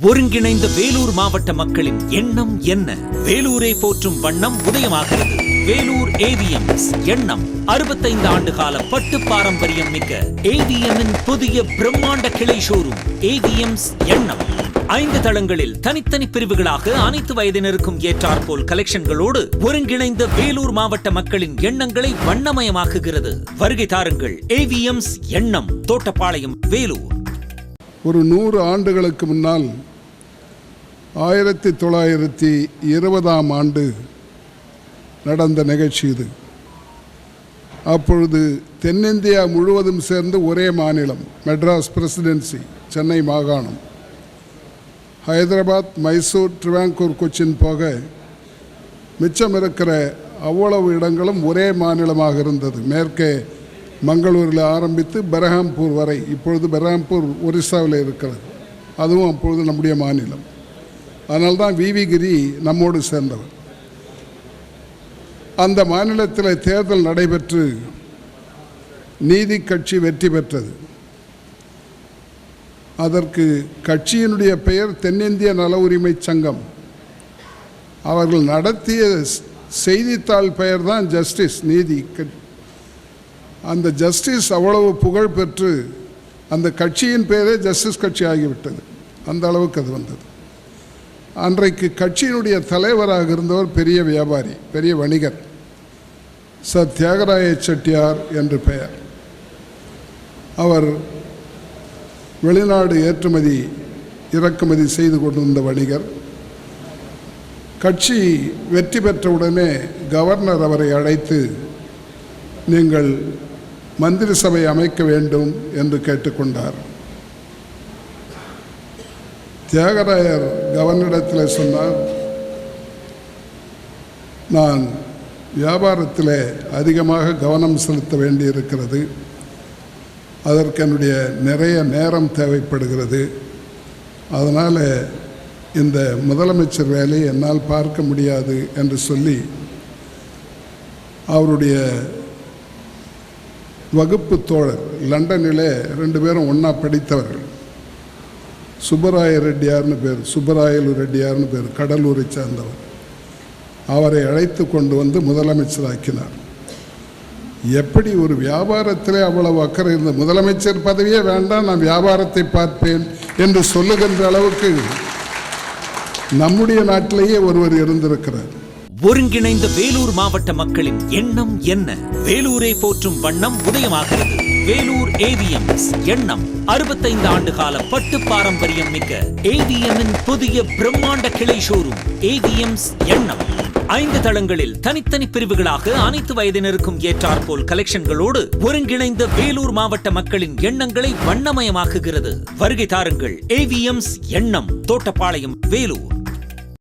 ஒருங்கிணைந்த வேலூர் மாவட்ட மக்களின் எண்ணம் என்ன? வேலூரை போற்றும் வண்ணம் உதயமாகிறது. வேலூர் ஏவிஎம் எண்ணம் அறுபத்தைந்து ஆண்டு கால பட்டு பாரம்பரியம் மிக்க ஏவிஎம்மின் புதிய பிரம்மாண்ட கிளை ஷோரூம் ஏவிஎம்ஸ் எண்ணம். ஐந்து தளங்களில் தனித்தனி பிரிவுகளாக அனைத்து வயதினருக்கும் ஏற்றாற்போல் கலெக்ஷன்களோடு ஒருங்கிணைந்த வேலூர் மாவட்ட மக்களின் எண்ணங்களை வண்ணமயமாக்குகிறது. வருகை தாருங்கள் ஏவிஎம்ஸ் எண்ணம் தோட்டப்பாளையம் வேலூர். ஒரு நூறு ஆண்டுகளுக்கு முன்னால் ஆயிரத்தி தொள்ளாயிரத்தி இருபதாம் ஆண்டு நடந்த நிகழ்ச்சி இது. அப்பொழுது தென்னிந்தியா முழுவதும் சேர்ந்து ஒரே மாநிலம் மெட்ராஸ் பிரசிடென்சி சென்னை மாகாணம். ஹைதராபாத் மைசூர் ட்ரிவாங்கூர் கொச்சின் போக மிச்சம் இருக்கிற அவ்வளவு இடங்களும் ஒரே மாநிலமாக இருந்தது. மேற்கே மங்களூரில் ஆரம்பித்து பெரஹாம்பூர் வரை இப்பொழுது பெரஹாம்பூர் ஒரிசாவில் இருக்கிறது. அதுவும் அப்பொழுது நம்முடைய மாநிலம். அதனால்தான் விவி கிரி நம்மோடு சேர்ந்தவர். அந்த மாநிலத்தில் தேர்தல் நடைபெற்று நீதி கட்சி வெற்றி பெற்றது. அதற்கு கட்சியினுடைய பெயர் தென்னிந்திய நல உரிமை சங்கம். அவர்கள் நடத்திய செய்தித்தாள் பெயர் தான் ஜஸ்டிஸ் நீதி அந்த ஜஸ்டிஸ் அவ்வளவு புகழ் பெற்று அந்த கட்சியின் பெயரே ஜஸ்டிஸ் கட்சி ஆகிவிட்டது. அந்த அளவுக்கு அது வந்தது. அன்றைக்கு கட்சியினுடைய தலைவராக இருந்தவர் பெரிய வியாபாரி பெரிய வணிகர். ச தியாகராய செட்டியார் என்று பெயர். அவர் வெளிநாடு ஏற்றுமதி இறக்குமதி செய்து கொண்டிருந்த வணிகர். கட்சி வெற்றி பெற்றவுடனே கவர்னர் அவரை அழைத்து நீங்கள் மந்திரி சபை அமைக்க வேண்டும் என்று கேட்டுக்கொண்டார். தியாகராயர் கவர்னரிடத்தில் சொன்னார் நான் வியாபாரத்தில் அதிகமாக கவனம் செலுத்த வேண்டியிருக்கிறது. அதற்கு என்னுடைய நிறைய நேரம் தேவைப்படுகிறது. அதனால் இந்த முதலமைச்சர் வேலையை என்னால் பார்க்க முடியாது என்று சொல்லி அவருடைய வகுப்பு தோழர் லண்டனிலே ரெண்டு பேரும் ஒன்றா படித்தவர்கள். சுப்பராய ரெட்டியார்னு பேர் சுப்பராயலு ரெட்டியார்னு பேர் கடலூரை சேர்ந்தவர். அவரை அழைத்து கொண்டு வந்து முதலமைச்சராக்கினார். எப்படி ஒரு வியாபாரத்திலே அவ்வளவு அக்கறை இருந்த முதலமைச்சர் பதவியே வேண்டாம் நான் வியாபாரத்தை பார்ப்பேன் என்று சொல்லுகின்ற அளவுக்கு நம்முடைய நாட்டிலேயே ஒருவர் இருந்திருக்கிறார். ஒருங்கிணைந்த வேலூர் மாவட்ட மக்களின் எண்ணம் என்ன? வேலூரை போற்றும் வண்ணம் உதயமாகிறது. வேலூர் ஏவிஎம் எண்ணம் அறுபத்தைந்து ஆண்டு கால பட்டு பாரம்பரியம் மிக்க ஏவிஎம்மின் புதிய பிரம்மாண்ட கிளை ஷோரூம் ஏவிஎம்ஸ் எண்ணம். ஐந்து தளங்களில் தனித்தனி பிரிவுகளாக அனைத்து வயதினருக்கும் ஏற்றாற்போல் கலெக்ஷன்களோடு ஒருங்கிணைந்த வேலூர் மாவட்ட மக்களின் எண்ணங்களை வண்ணமயமாக்குகிறது. வருகை தாருங்கள் ஏவிஎம்ஸ் எண்ணம். தோட்டப்பாளையம் வேலூர்.